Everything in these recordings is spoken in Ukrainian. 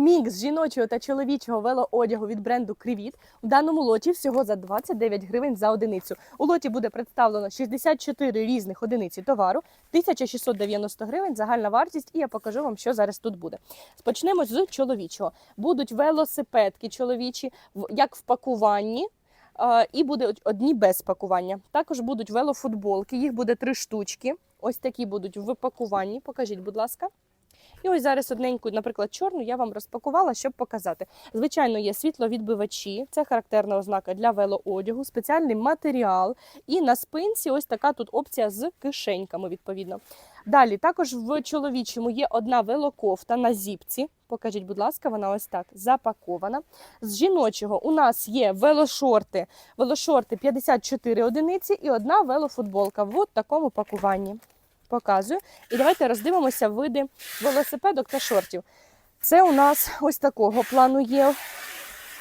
мікс жіночого та чоловічого велоодягу від бренду Крівіт. У даному лоті всього за 29 гривень за одиницю. У лоті буде представлено 64 різних одиниці товару, 1690 гривень загальна вартість, і я покажу вам, що зараз тут буде. Почнемо з чоловічого. Будуть велосипедки чоловічі, в- як в пакуванні. І буде одні без пакування. Також будуть велофутболки, їх буде три штучки. Ось такі будуть в пакуванні. Покажіть, будь ласка. І ось зараз одненьку, наприклад, чорну я вам розпакувала, щоб показати. Звичайно, є світловідбивачі, це характерна ознака для велоодягу, спеціальний матеріал. І на спинці ось така тут опція з кишеньками, відповідно. Далі також в чоловічому є одна велокофта на зіпці. Покажіть, будь ласка, вона ось так запакована. З жіночого у нас є велошорти, велошорти 54 одиниці і одна велофутболка в такому пакуванні. Показую. І давайте роздивимося види велосипедок та шортів. Це у нас ось такого плану є.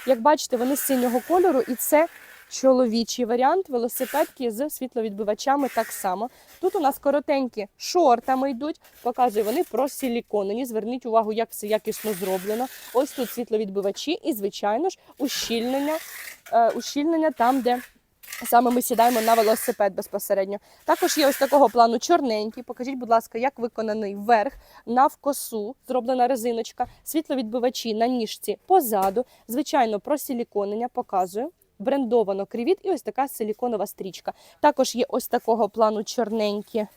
Як бачите, вони з синього кольору, і це чоловічий варіант велосипедки з світловідбивачами так само. Тут у нас коротенькі шортами йдуть. Показую, вони просиліконені. Зверніть увагу, як все якісно зроблено. Ось тут світловідбивачі і, звичайно ж, ущільнення, е, ущільнення там, де саме ми сідаємо на велосипед безпосередньо. Також є ось такого плану чорненький. Покажіть, будь ласка, як виконаний верх навкосу, зроблена резиночка, світловідбивачі на ніжці позаду. Звичайно, просиліконення показую. Брендовано крівіт і ось така силіконова стрічка. Також є ось такого плану чорненькі.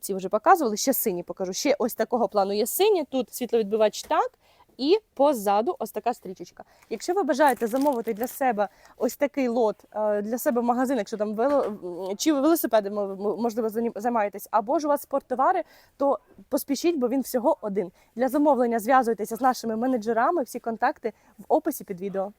Ці вже показували, ще сині покажу. Ще ось такого плану є сині. Тут світловідбивач так. І позаду ось така стрічечка. Якщо ви бажаєте замовити для себе ось такий лот е, для себе магазин, якщо там вело чи велосипеди можливо займаєтесь, або ж у вас спорттовари, то поспішіть, бо він всього один. Для замовлення зв'язуйтеся з нашими менеджерами. Всі контакти в описі під відео.